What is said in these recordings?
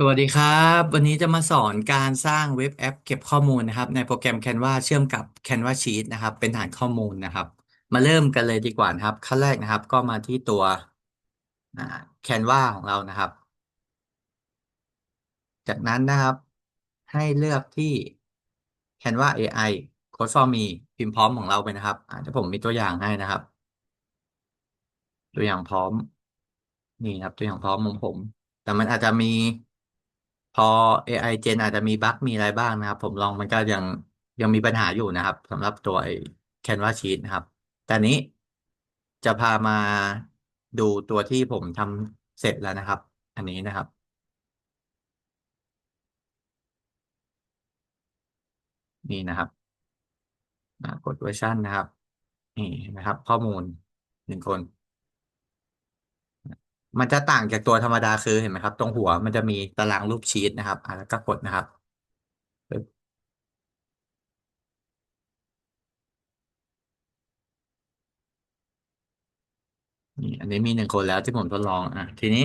สวัสดีครับ วันนี้จะมาสอนการสร้างเว็บแอปเก็บข้อมูลนะครับ ในโปรแกรม Canva เชื่อมกับ Canva Sheet นะครับ เป็นฐานข้อมูลนะครับ มาเริ่มกันเลยดีกว่านะครับ ขั้นแรกนะครับ ก็มาที่ตัวอ่า Canva ของเรานะครับ จากนั้นนะครับ ให้เลือกที่ Canva AI Code for Me พิมพ์พร้อมของเราไปนะครับอาเดี๋ยวผมมีตัวอย่างให้นะครับ ตัวอย่างพร้อม นี่ครับ ตัวอย่างพร้อมของผม แต่มันอาจจะมี พอ AI Gen อาจจะมีบั๊กมีอะไรบ้างนะครับ ผมลองมันก็ยังยังมีปัญหาอยู่นะครับสำหรับตัวไอ้ Canva Sheet นะครับ แต่นี้จะพามาดูตัวที่ผมทำเสร็จแล้วนะครับ อันนี้นะครับ นี่นะครับกดเวอร์ชันนะครับ นี่นะครับ ข้อมูลหนึ่งคน มันจะต่างจากตัวธรรมดาคือเห็นไหมครับ ตรงหัวมันจะมีตารางรูปชีตนะครับอ่าแล้วก็กดนะครับ นี่อันนี้มีหนึ่งคนแล้วที่ผมทดลองอะทีนี้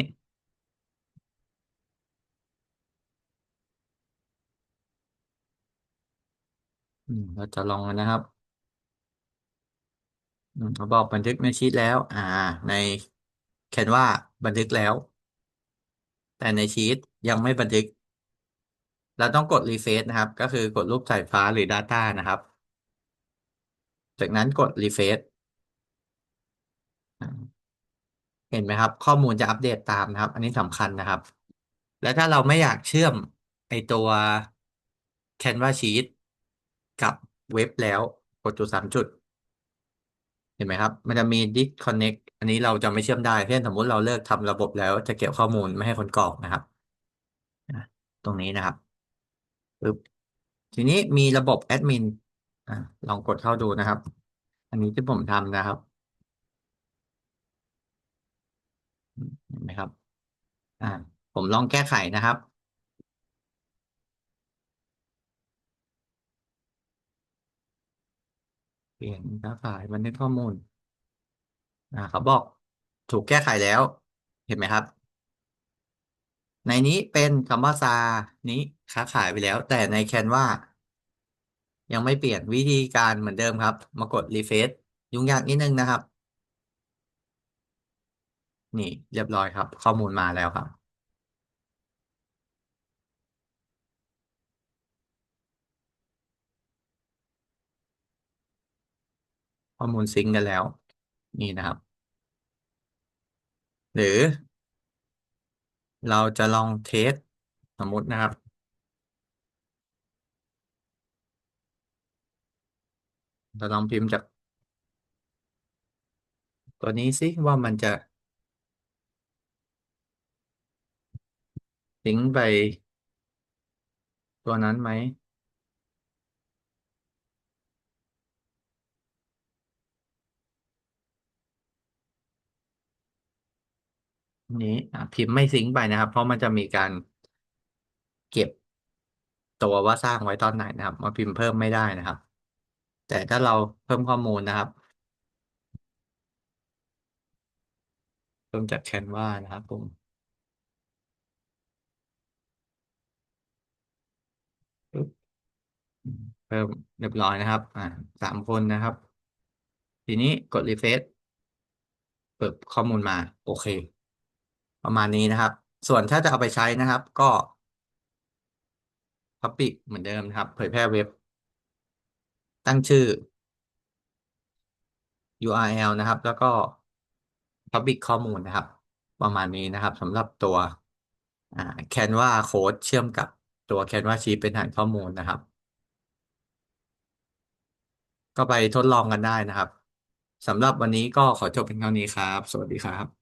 อืมเราจะลองกันนะครับเขาบอกบันทึกในชีตแล้ว อ่า ใน แคนวาบันทึกแล้ว แต่ในชีตยังไม่บันทึก เราต้องกดรีเฟซนะครับ ก็คือกดรูปสายฟ้าหรือ Data นะครับ จากนั้นกดรีเฟซเห็นไหมครับ ข้อมูลจะอัปเดตตามนะครับ อันนี้สำคัญนะครับ แล้วถ้าเราไม่อยากเชื่อมไอตัว Canva Sheet กับเว็บแล้วกดจุดสามจุด ห็นไหมครับ มันจะมี disconnect อันนี้เราจะไม่เชื่อมได้ เช่นสมมุติเราเลิกทำระบบแล้วจะเก็บข้อมูลไม่ให้คนกรอกนะครับตรงนี้นะครับปึ๊บทีนี้มีระบบแอดมินลองกดเข้าดูนะครับ อันนี้ที่ผมทำนะครับเห็นไหมครับ อ่า ผมลองแก้ไขนะครับ เปลี่ยนหน้าฝ่ายบันทึกข้อมูลอ่าเขาบอกถูกแก้ไขแล้ว เห็นไหมครับ ในนี้เป็นคำว่าซานี้ค้าขายไปแล้ว แต่ในแคนวายังไม่เปลี่ยนวิธีการเหมือนเดิมครับ มากดรีเฟซยุ่งยากนิดนึงนะครับ นี่เรียบร้อยครับ ข้อมูลมาแล้วครับ ข้อมูลซิงก์กันแล้ว นี่นะครับ หรือ เราจะลองเทสสมมตินะครับ เราลองพิมพ์จาก ตัวนี้ซิว่ามันจะซิงก์ไป ตัวนั้นไหม นี้อะพิมพ์ไม่ซิงค์ไปนะครับ เพราะมันจะมีการเก็บตัวว่าสร้างไว้ตอนไหนนะครับมาพิมพ์เพิ่มไม่ได้นะครับ แต่ถ้าเราเพิ่มข้อมูลนะครับเพิ่มจากแคนวานะครับผมเพิ่มเรียบร้อยนะครับ อ่าสามคนนะครับ ทีนี้กดรีเฟซเปิดข้อมูลมา โอเค ประมาณนี้นะครับ ส่วนถ้าจะเอาไปใช้นะครับ ก็ Public เหมือนเดิมนะครับ เผยแพร่เว็บ ตั้งชื่อ URL นะครับ แล้วก็ Public ข้อมูลนะครับ ประมาณนี้นะครับสำหรับตัวอ่า Canva Code เชื่อมกับตัว Canva Sheet เป็นฐานข้อมูลนะครับ ก็ไปทดลองกันได้นะครับสำหรับวันนี้ก็ขอจบเพียงเท่านี้ครับ สวัสดีครับ